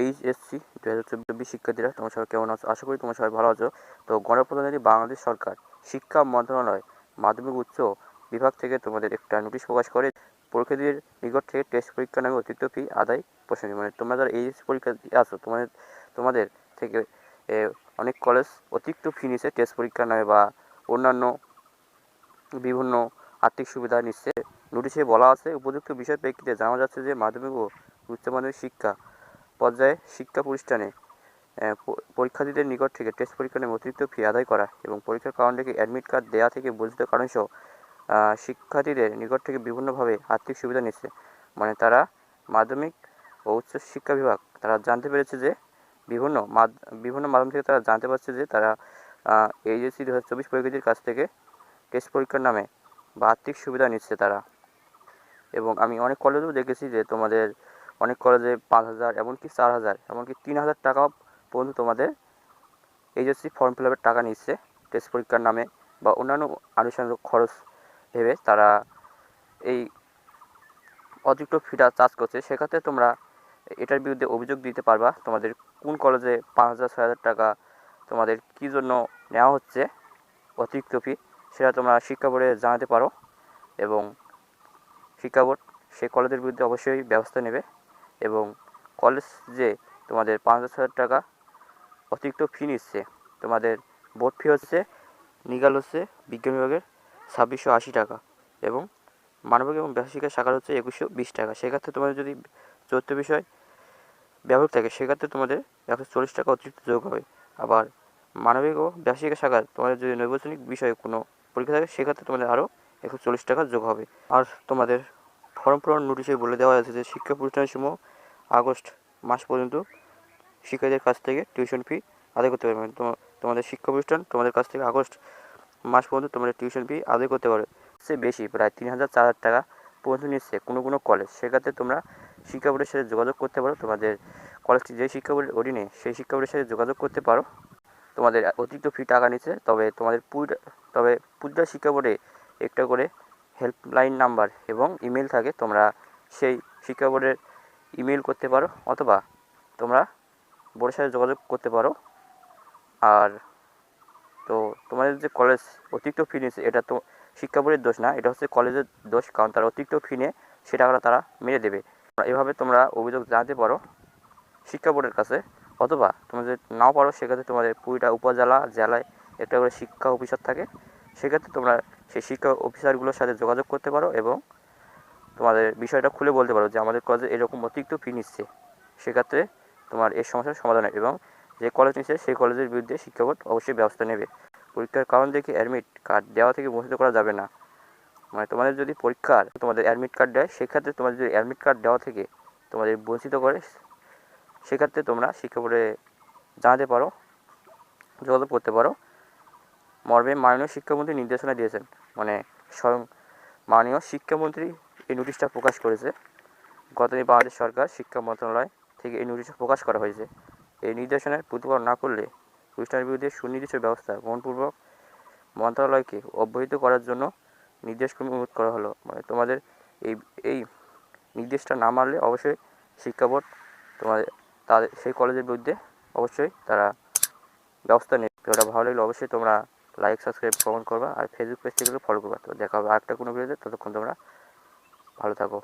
HSC দু হাজার চব্বিশ শিক্ষার্থীরা, তোমার সবাই কেমন আছো? আশা করি তোমার সবাই ভালো আছো। তো গণপ্রজাতন্ত্রী বাংলাদেশ সরকার শিক্ষা মন্ত্রণালয় মাধ্যমিক উচ্চ বিভাগ থেকে তোমাদের একটা নোটিশ প্রকাশ করে, পরীক্ষার্থীদের নিকট থেকে টেস্ট পরীক্ষা নামে অতিরিক্ত ফি আদায় প্রসঙ্গে মানে তোমরা যারা এইচএসসি পরীক্ষা আসো তোমাদের তোমাদের থেকে অনেক কলেজ অতিরিক্ত ফি নিচ্ছে টেস্ট পরীক্ষা নামে বা অন্যান্য বিভিন্ন আর্থিক সুবিধা নিচ্ছে। নোটিশে বলা আছে, উপযুক্ত বিষয় প্রেক্ষিতে জানা যাচ্ছে যে মাধ্যমিক ও উচ্চ মাধ্যমিক শিক্ষা পর্যায়ে শিক্ষা প্রতিষ্ঠানে পরীক্ষার্থীদের নিকট থেকে টেস্ট পরীক্ষা নিয়ে অতিরিক্ত ফি আদায় করা এবং পরীক্ষার কারণ থেকে অ্যাডমিট কার্ড দেওয়া থেকে বঞ্চিত কারণ সহ শিক্ষার্থীদের নিকট থেকে বিভিন্নভাবে আর্থিক সুবিধা নিচ্ছে মানে তারা মাধ্যমিক ও উচ্চ শিক্ষা বিভাগ, তারা জানতে পেরেছে যে বিভিন্ন বিভিন্ন মাধ্যম থেকে তারা জানতে পারছে যে তারা এইচএসসি দু হাজার চব্বিশ পরীক্ষার্থীর কাছ থেকে টেস্ট পরীক্ষার নামে বা আর্থিক সুবিধা নিচ্ছে তারা। এবং আমি অনেক কলেজেও দেখেছি যে তোমাদের অনেক কলেজে পাঁচ হাজার, এমনকি চার হাজার, এমনকি তিন হাজার টাকা পর্যন্ত তোমাদের এইচএসসি ফর্ম ফিল আপের টাকা নিচ্ছে টেস্ট পরীক্ষার নামে বা অন্যান্য আনুষ্ঠানিক খরচ ভেবে তারা এই অতিরিক্ত ফিটা চার্জ করছে। সেক্ষেত্রে তোমরা এটার বিরুদ্ধে অভিযোগ দিতে পারবা তোমাদের কোন কলেজে পাঁচ হাজার, ছয় হাজার টাকা তোমাদের কী জন্য নেওয়া হচ্ছে অতিরিক্ত ফি সেটা তোমরা শিক্ষা বোর্ডে জানাতে পারো এবং শিক্ষা বোর্ড সেই কলেজের বিরুদ্ধে অবশ্যই ব্যবস্থা নেবে। এবং কলেজ যে তোমাদের পাঁচ হাজার টাকা অতিরিক্ত ফি নিচ্ছে, তোমাদের বোর্ড ফি হচ্ছে নিগাল হচ্ছে, বিজ্ঞান বিভাগের ছাব্বিশশো আশি টাকা এবং মানবিক এবং ব্যবসায়িকের শাখার হচ্ছে একুশশো বিশ টাকা। সেক্ষেত্রে তোমাদের যদি চতুর্থ বিষয় ব্যবহার থাকে, সেক্ষেত্রে তোমাদের একশো চল্লিশ টাকা অতিরিক্ত যোগ হবে। আবার মানবিক ও ব্যবসায়িক শাখার তোমাদের যদি নৈবচনিক বিষয়ে কোনো পরীক্ষা থাকে, সেক্ষেত্রে তোমাদের আরও একশো চল্লিশ টাকা যোগ হবে। আর তোমাদের ফর্ম পূরণ নোটিশে বলে দেওয়া হয়েছে যে শিক্ষা প্রতিষ্ঠানের সমূহ আগস্ট মাস পর্যন্ত শিক্ষার্থীদের কাছ থেকে টিউশন ফি আদায় করতে পারবে। তোমাদের শিক্ষা প্রতিষ্ঠান তোমাদের কাছ থেকে আগস্ট মাস পর্যন্ত তোমাদের টিউশন ফি আদায় করতে পারবে। সে বেশি, প্রায় তিন হাজার চার হাজার টাকা পর্যন্ত নিচ্ছে কোনো কোনো কলেজ সেক্ষেত্রে তোমরা শিক্ষা বোর্ডের সাথে যোগাযোগ করতে পারো। তোমাদের কলেজটি যে শিক্ষা বোর্ডের অধীনে সেই শিক্ষা বোর্ডের সাথে যোগাযোগ করতে পারো। তোমাদের অতিরিক্ত ফি টাকা নিচ্ছে। তবে তোমাদের পুরো, তবে পুরোটা শিক্ষা বোর্ডে একটা করে হেল্পলাইন নাম্বার এবং ইমেল থাকে, তোমরা সেই শিক্ষা বোর্ডের ইমেল করতে পারো অথবা তোমরা বোর্ডের সাথে যোগাযোগ করতে পারো। আর তো তোমাদের যে কলেজ অতিরিক্ত ফি নিচ্ছে এটা তো শিক্ষা বোর্ডের দোষ না, এটা হচ্ছে কলেজের দোষ, কারণ তারা অতিরিক্ত ফি নিয়ে সে টাকাটা তারা মেরে দেবে। এভাবে তোমরা অভিযোগ জানাতে পারো শিক্ষা বোর্ডের কাছে, অথবা তোমরা যদি নাও পারো, সেক্ষেত্রে তোমাদের পুরোটা উপজেলা, জেলায় একটা করে শিক্ষা অফিসার থাকে সেক্ষেত্রে তোমরা সেই শিক্ষা অফিসারগুলোর সাথে যোগাযোগ করতে পারো এবং তোমাদের বিষয়টা খুলে বলতে পারো যে আমাদের কলেজে এরকম অতিরিক্ত ফি নিচ্ছে। সেক্ষেত্রে তোমার এই সমস্যার সমাধান হবে এবং যে কলেজ নিচ্ছে সেই কলেজের বিরুদ্ধে শিক্ষা বোর্ড অবশ্যই ব্যবস্থা নেবে। পরীক্ষার কারণ দেখে অ্যাডমিট কার্ড দেওয়া থেকে বঞ্চিত করা যাবে না। মানে তোমাদের যদি পরীক্ষার তোমাদের অ্যাডমিট কার্ড দেয়, সেক্ষেত্রে তোমাদের যদি অ্যাডমিট কার্ড দেওয়া থেকে তোমাদের বঞ্চিত করে, সেক্ষেত্রে তোমরা শিক্ষা বোর্ডে জানাতে পারো, যোগাযোগ করতে পারো। মর্মে মাননীয় শিক্ষামন্ত্রী নির্দেশনা দিয়েছেন। মানে স্বয়ং মাননীয় শিক্ষামন্ত্রী এই নোটিশটা প্রকাশ করেছে। গতদিন বাংলাদেশ সরকার, শিক্ষা মন্ত্রণালয় থেকে এই নোটিশটা প্রকাশ করা হয়েছে। এই নির্দেশনার প্রতিপালন না করলে প্রতিষ্ঠানের বিরুদ্ধে সুনির্দিষ্ট ব্যবস্থা গ্রহণপূর্বক মন্ত্রণালয়কে অব্যাহত করার জন্য নির্দেশক্রমে অনুরোধ করা হলো। মানে তোমাদের এই এই নির্দেশটা না মানলে অবশ্যই শিক্ষা বোর্ড তোমাদের, তাদের, সেই কলেজের বিরুদ্ধে অবশ্যই তারা ব্যবস্থা নেবে। ভিডিওটা ভালো লাগলে অবশ্যই তোমরা লাইক সাবস্ক্রাইব কমেন্ট করবা, আর ফেসবুক পেজ থেকে ফলো করবা। তো দেখা হবে আরেকটা কোনো ভিডিওতে ততক্ষণ তোমরা ভালো থাকো।